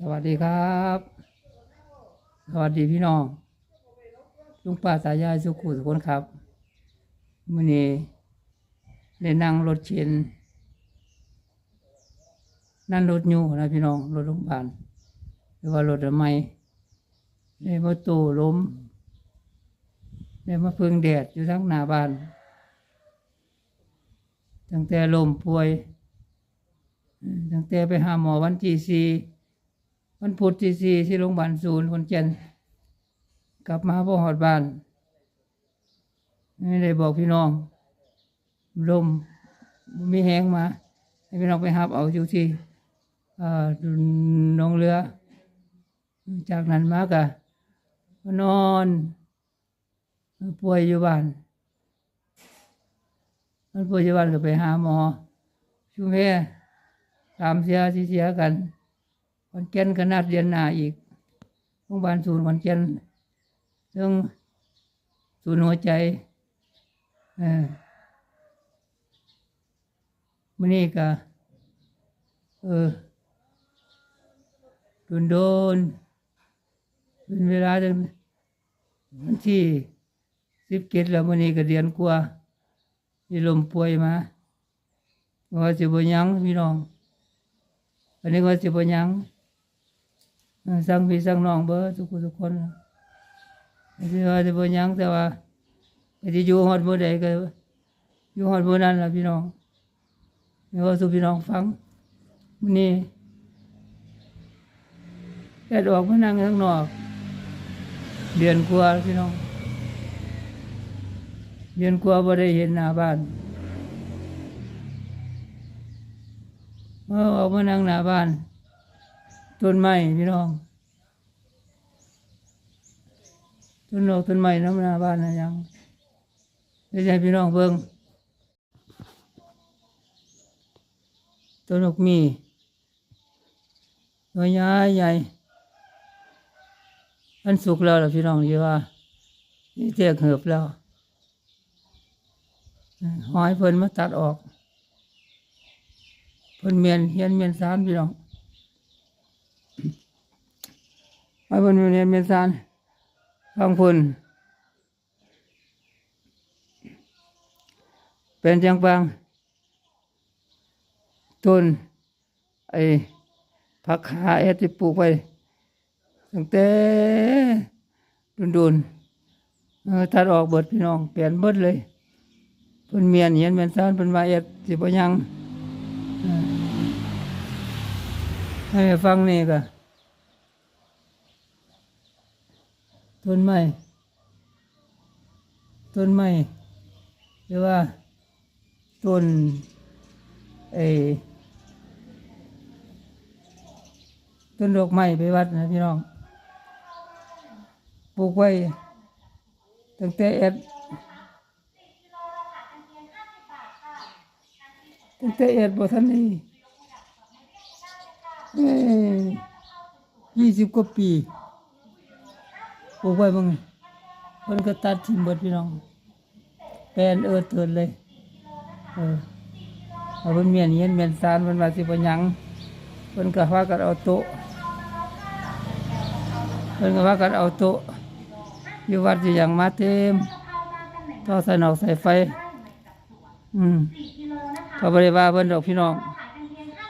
สวัสดีครับ สวัสดีพี่น้อง ลุงป้าตายายสุขุสุคนครับมื่อนี้ได้นั่งรถเข็นนั่นรถยูนะพี่น้อง รถโรงพยาบาลหรือว่ารถอะไหมได้มาตูล้มได้มาพึ่งแดดอยู่ทั้งหน้าบ้านตั้งแต่ลมป่วย ตั้งแต่ไปหาหมอวันที่สี่ วันพุธที่สี่ที่โรงพยาบาลศูนย์คนเจนกลับมาพอหอดบ้าน ไม่ได้บอกพี่น้อง ลมมีแหงมาให้พี่น้องไปหับเอาอยู่ที่เอ่อหนองเรือ จากนั้นมากะนอนป่วยอยู่บ้านมันป่วยอยู่บ้านก็ไปหาหมอชุมแพตามเสียที่เสียกัน คอนเจนก็นัดเรียนหน้าอีกโรงพยาบาลศูนย์คอนเจนเรื่องศูนย์หัวใจเออมื่อนี้ก็เออโดนโดนเป็นเวลาจนวันที่สิบเกตแล้วมื่อนี้ก็เดือนกว่าที่ลมป่วยมาว่าสิบยังพี่น้องอันนี้ว่าสิบยัง สั่งพี่สั่งน้องเบอร์ทุกคนทุกคนที่ว่าสิบยังแต่ว่าก็จะอยู่ฮอดเมื่อใดก็อยู่ฮอดเมื่อนั้นล่ะพี่น้องไม่ว่าสุพี่น้องฟังมื้อนี้แดดออกมานั่งข้างนอก เดือนกว่าพี่น้อง เดือนกว่าบ่ได้เห็นหน้าบ้านเมื่อออกมานั่งหน้าบ้าน ต้นไม้พี่น้องต้นดอกต้นไม้น้ำหน้าบ้านนะยังไม่ใช่พี่น้องเบิ่งต้นดอกมีตัวใหญ่ใหญ่อันสุกแล้วล่ะพี่น้องที่ว่านี่เจ๊กเหือบแล้วหอยเพิ่นมาตัดออกเพิ่นเมียนเฮียนเมียนสารพี่น้อง ไอ้เพิ่นเมียนเมียนสารฟังเพิ่นเป็นจังบางต้นไอ้ผักขาเอ็ดที่ปลูกไปตั้งแต่โดนๆเออตัดออกเบิดพี่น้อง เปลี่ยนเบิดเลยเพิ่นเมียนเฮียนเมียนสารเพิ่นมาเอ็ดสิบ่ยังให้ฟังนี่ก็ ต้นไม้ต้นไม้หรือว่าต้นไอ้ต้นดอกไม้ไปวัดนะพี่น้องปลูกไว้ตั้งแต่เอ็ดตั้งแต่เอ็ดบ่ทันนี้ยี่สิบกว่าปี ลูกไว้บ้างเพิ่นก็ตัดทิ้งเบิดพี่น้อง แปลนเอิดเติดเลย เออเอาเพิ่นเมียนเย็นเมียนซานเพิ่นว่าสิบ่หยังเพิ่นก็พากันเอาโต๊ะเพิ่นก็พากันเอาโต๊ะอยู่วัดอยู่อย่างมาเต็มต่อสนอกใส่ไฟ อืมก็บ่ได้ว่าเพิ่นดอกพี่น้อง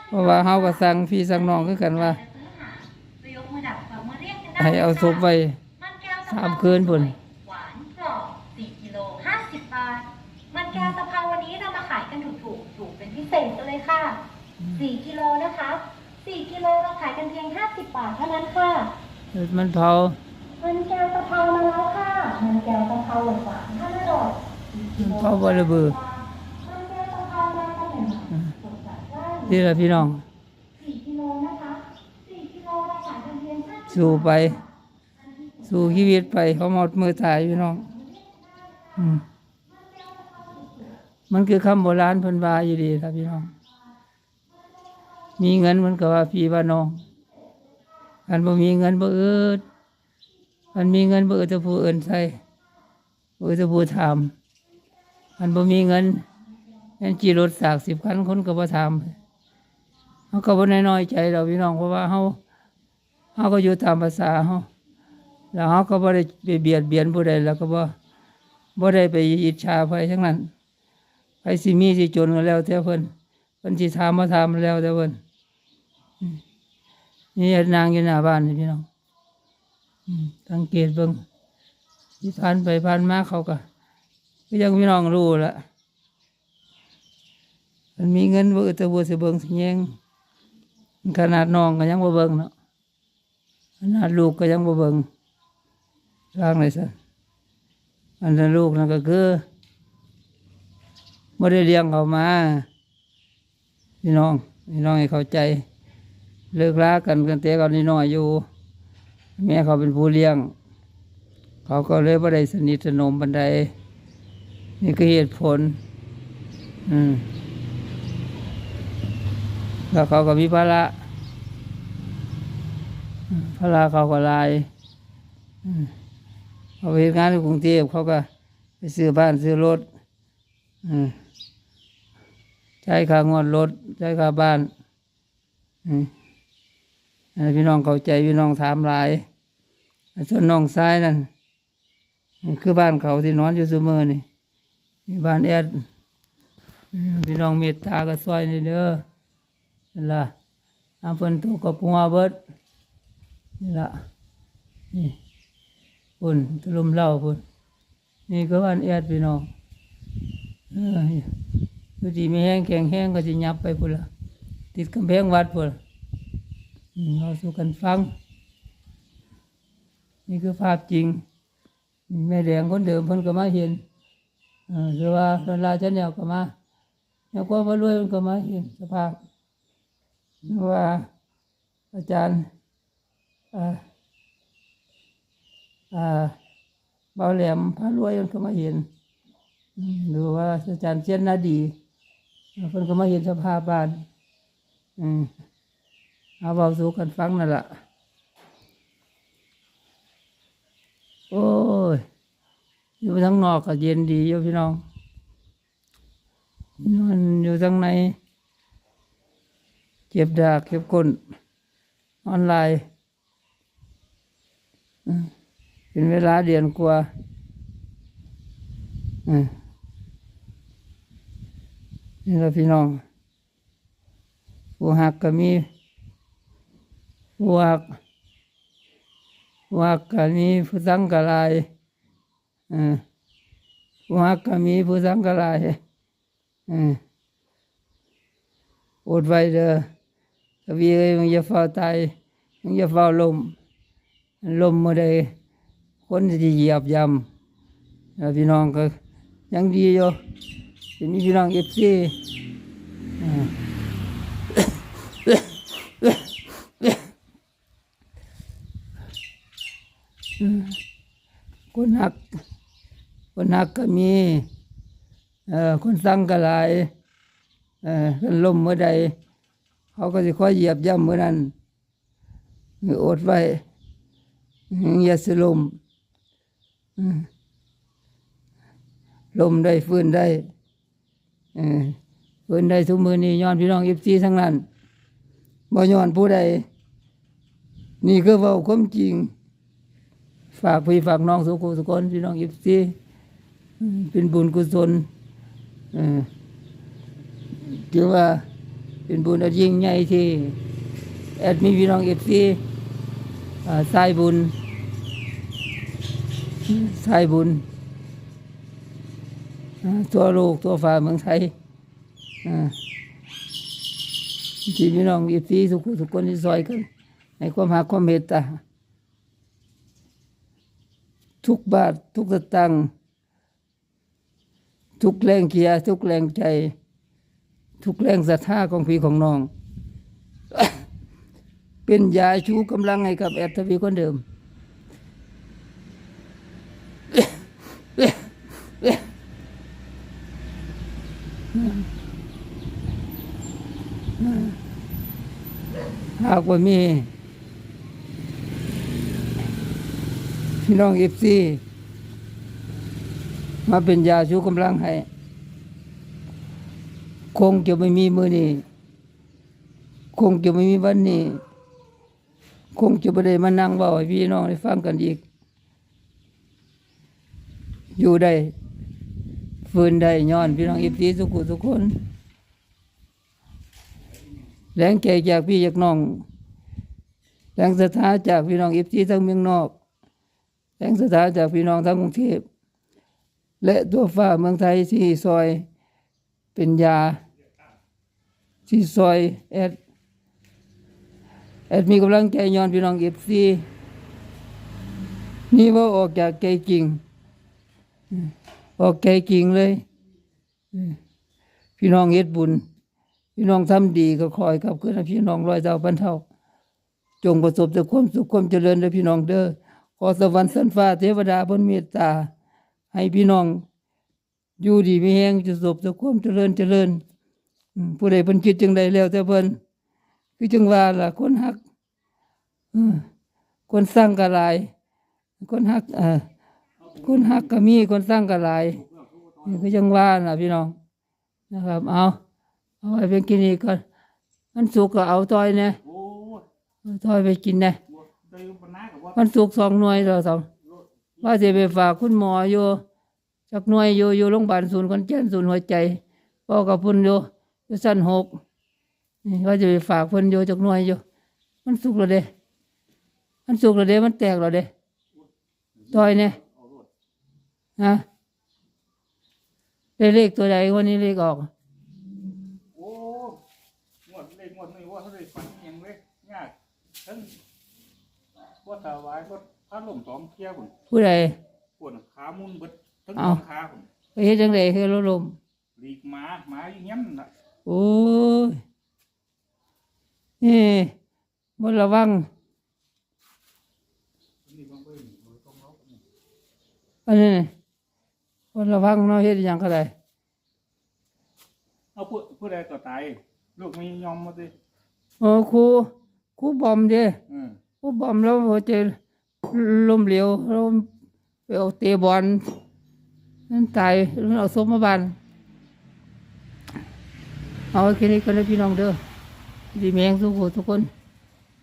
เพราะว่าเฮาก็สั่งพี่สั่งน้องคือกันว่า ให้เอาศพไว้ มันแก้วสามคืนพุ่นหวานกรอบ4กิโล50บาท มันแก้วตะเภาวันนี้เรามาขายกันถูกๆถูกเป็นพิเศษกันเลยค่ะ4กิโลนะคะ4กิโลเราขายกันเพียง50บาทเท่านั้นค่ะ มันเผา มันแก้วตะเภามาแล้วค่ะ มันแก้วตะเภาหวานๆถ้าไม่อร่อย4กิโลเผาบ่ระเบือมันแก้วตะเภามากันหนึ่งสดจัดได้นี่แหละพี่น้อง4กิโลนะคะ4กิโลเราขายกันเพียง50สู่ไป สู่ชีวิตไปเขาหมดมือตายพี่น้องอมมันคือคำโบราณพิ่นวาอยู่ดีครับพี่น้อง มีเงินมันก็ว่าพี่ว่าน้องอันบ่มีเงินบ่อืดอันมีเงินบ่อืดจะผู้อื่นใส่บ่อืดจะผู้ถามอันบ่มีเงินอันจีรถสากสิบคันคนก็บ่ถามเขาก็บ่น้อยใจเราพี่น้องเพราะว่าเฮาเขาก็อยู่ตามภาษาเขา แล้วเขาก็บ่ได้ไปเบียดเบียนผู้ใดแล้วก็บ่บ่ได้ไปอิจฉาใครทั้งนั้นใครสิมีสิจนก็แล้วแต่เพิ่นเพิ่นสิถามมาถามแล้วแต่เพิ่นนี่นางอยู่หน้าบ้านนี่พี่น้องสังเกตเบิ่งที่ผ่านไปผ่านมาเขาก็ก็ยังพี่น้องรู้ละมันมีเงินบ่อึดแตะบัวสิเบิ่งสิแยงขนาดน้องก็ยังบ่เบิ่งเนาะขนาดลูกก็ยังบ่เบิ่ง ร่างเลยสันอันนั้นลูกนั่นก็คือไม่ได้เลี้ยงเขามา พี่น้องพี่น้องให้เข้าใจ เลิกลากันกันแต่ก่อนน้อยอยู่ แม่เขาเป็นผู้เลี้ยง เขาก็เลยบ่ได้สนิทสนมบันได นี่คือเหตุผล อืมแล้วเขาก็มีภาระพระราเขาก็ลาย อืม เขาไปงานในกรุงเทพเขาก็ไปซื้อบ้านซื้อรถอืใช้ค่างวดรถใช้ค่าบ้านอืมพี่น้องเข้าใจพี่น้องถามหลายส่วนน้องซ้ายนั่นคือบ้านเขาที่นอนอยู่เสมอนี่บ้านแอดพี่น้องเมตตาก็ซอยนี่เด้อนั่ล่ะอาเพิ่นตัวกับปัวเบิดนี่ละนี่ ปุ่นตลุมเหล่าปุ่นนี่ก็วันแอดพี่น้องเอดูดีไม่แห้งแข็งแห้งก็จะยับไปพุ่นละติดกำแพงวัดพุ่นเราสู่กันฟัง นี่คือภาพจริง แม่แดงคนเดิมเพิ่นก็มาเห็นหรือว่าดอนลาจันแนวก็มาแล้วก็มารวยเพิ่นก็มาเห็นสภาพหรือว่าอาจารย์อ่า เบาแหลมพระรวยมันก็มาเห็นหรือว่าอาจารย์เชียนนาดีเพิ่นก็มาเห็นสภาพบ้านอืมเอาเบาสู่กันฟังนั่นแหละโอ้ย อยู่ทั้งนอกก็เย็นดีอยู่พี่น้องนอนอยู่ทั้งในเจ็บดากเจ็บก้นออนไลน์ เป็นเวลาเดือนกว่าอืมนี่ละพี่น้องผู้หักก็มีผู้หักผู้หักก็มีผู้สังกลายอืมผู้หักก็มีผู้สังกลายอืมอดไว้เด้อกวีเอ้ยมึงอย่าเฝ้าตายมึงอย่าเฝ้าลมลมมื่อใด คนที่เหยียบยำพี่น้องก็ยังดีอยู่ที่มีพี่น้องเอฟซีคนหัก คนหักก็มีคนสั่งก็หลายคนลมเมื่อใด เขาก็จะคอยเหยียบย่ำเมื่อนั้นอดไว้อย่าสลม ลมได้ฟื้นได้เออฟื้นได้ทุกมือนี้ย้อนพี่น้องเอฟซีทั้งนั้นบ่ย้อนผู้ใด นี่คือเว่าความจริง ฝากพี่ฝากน้องสุขุสุคนพี่น้องเอฟซีเป็นบุญกุศลเออถือว่าเป็นบุญอันยิ่งใหญ่ที่แอดมีพี่น้องเอฟซีสายบุญ สายบุญ ตัวโลกตัวฟ้าเมืองไทยที่พี่น้องอฟซีทุกคนทุกคนที่ซอยกันให้ความหาความเมตตา ทุกบาททุกสตังค์ทุกแรงเกียร์ทุกแรงใจ ทุกแรงศรัทธาของพี่ของน้อง เป็นยาชูกำลังให้กับแอดทวีคนเดิม กบ่มี พี่น้องเอฟซีมาเป็นยาชูกำลังให้ คงจะไม่มีมือนี้ คงจะไม่มีวันนี้ คงจะไม่ได้มานั่งเบาให้พี่น้องได้ฟังกันอีก อยู่ได้ฟื้นได้ย้อนพี่น้องอิบซีสุขุทุกคน แรงใจจากพี่จากน้อง แรงศรัทธาจากพี่น้องอิบซีทั้งเมืองนอก แรงศรัทธาจากพี่น้องทั้งกรุงเทพและตัวฟ้าเมืองไทยที่ซอยเป็นยา ที่ซอยแอดแอดมีกำลังใจย้อนพี่น้องเอฟซีนี่ว่าออกจากใจจริง ออกใจจริงเลย พี่น้องเฮ็ดบุญ พี่น้องทำดีก็คอยกับขึ้นให้พี่น้องร้อยเท่าพันเท่า จงประสบแต่ความสุขความเจริญเด้อพี่น้องเด้อขอสวรรค์สันฟ้าเทวดาบนเมตตา ให้พี่น้อง อยู่ดีมีแห้งจะสบแต่ความเจริญเจริญผู้ใดเพิ่นคิดจังใดแล้วแต่เพิ่นคือจังว่าล่ะคนหักคนสร้างกระหลายคนหักเออคนหักก็มีคนสร้างกระหลายนี่คือจังว่าน่ะพี่น้องนะครับ เอาเอาไว้เป็นกินอีกก่อนมันสุกก็เอาต้อยเนี่ย โอ้ยเอาต้อยไปกินเนี่ยบ่ได้ปัญหากับว่ามันสุกสองหน่วยเราสองว่าจะไปฝากคุณหมออยู่จักหน่วยอยู่อยู่โรงพยาบาลศูนย์คนแก่นศูนย์หัวใจพ่อกับพุ่นอยู่อยู่สั้นหกนี่ว่าจะไปฝากเพิ่นโยจากหน่วยอยู่ มันสุกแล้วเด้มันสุกแล้วเด้มันแตกแล้วเด้ต่อยเนี่ยฮะได้เลขตัวใดวันนี้เลขออก โอ้งวดเลขงวดนี้ว่าเขาได้ฟันอิหยังเลยยาก ทั้งว่าถวายก็พัดลมสองเที่ยวพุ่นผู้ใดปวดขามุนเบิดทั้งเอ้าสองขาพุ่นไปเฮ็ดจังไดให้รถลมหลีกหมาหมาอยู่เงี้ยน่ะโอ้ยนี่บ่ระวังนี่บางเบิ่งบ่ต้องเอาพุ่นอันนี้นี่บ่ระวังเนาะเฮ็ดหยังก็ได้เอาผู้ผู้ใดก็ตายลูกมียอมมาดิโอ้ครู ครูบอมเด้อืมครูบอมแล้วหัวใจล้มเหลวแล้วไปเอาเตะบอลนั่นตายแล้วเอาศพมาบ้านเอาไว้แค่นี้ก็แล้วพี่น้องเด้อดีแมงทุกคนทุกคน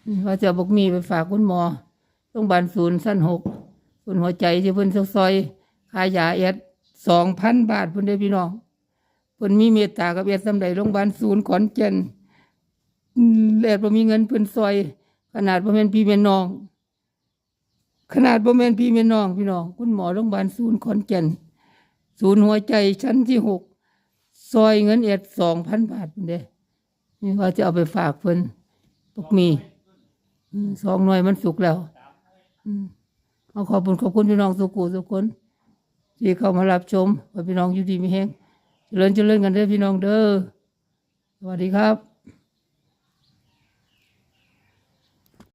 อืมว่าจะบอกมีไปฝากคุณหมอโรงพยาบาลศูนย์สั้นหกศูนย์หัวใจที่เพิ่นซอยค่ายาเอ็ดสองพันบาทเพิ่นได้อพี่น้องเพิ่นมีเมตตากับเอ็ดสำใดโรงพยาบาลศูนย์ขอนแก่นอืม แอดบ่มีเงินเพิ่นซอย ขนาดบ่แม่นพี่แม่น้อง ขนาดบ่แม่นพี่แม่น้อง พี่น้องคุณหมอโรงพยาบาลศูนย์ขอนแก่นศูนย์หัวใจชั้นที่หกซอยเงินเอ็ดสองพันบาทเด้นี่ว่าจะเอาไปฝากเพิ่นพวกมีสองหน่วยมันสุกแล้วอืมเอาขอบคุณขอบคุณพี่น้องสุกูสุกคนที่เข้ามารับชมพี่น้องอยู่ดีมีแฮงเจริญเจริญกันเด้อพี่น้องเด้อสวัสดีครับ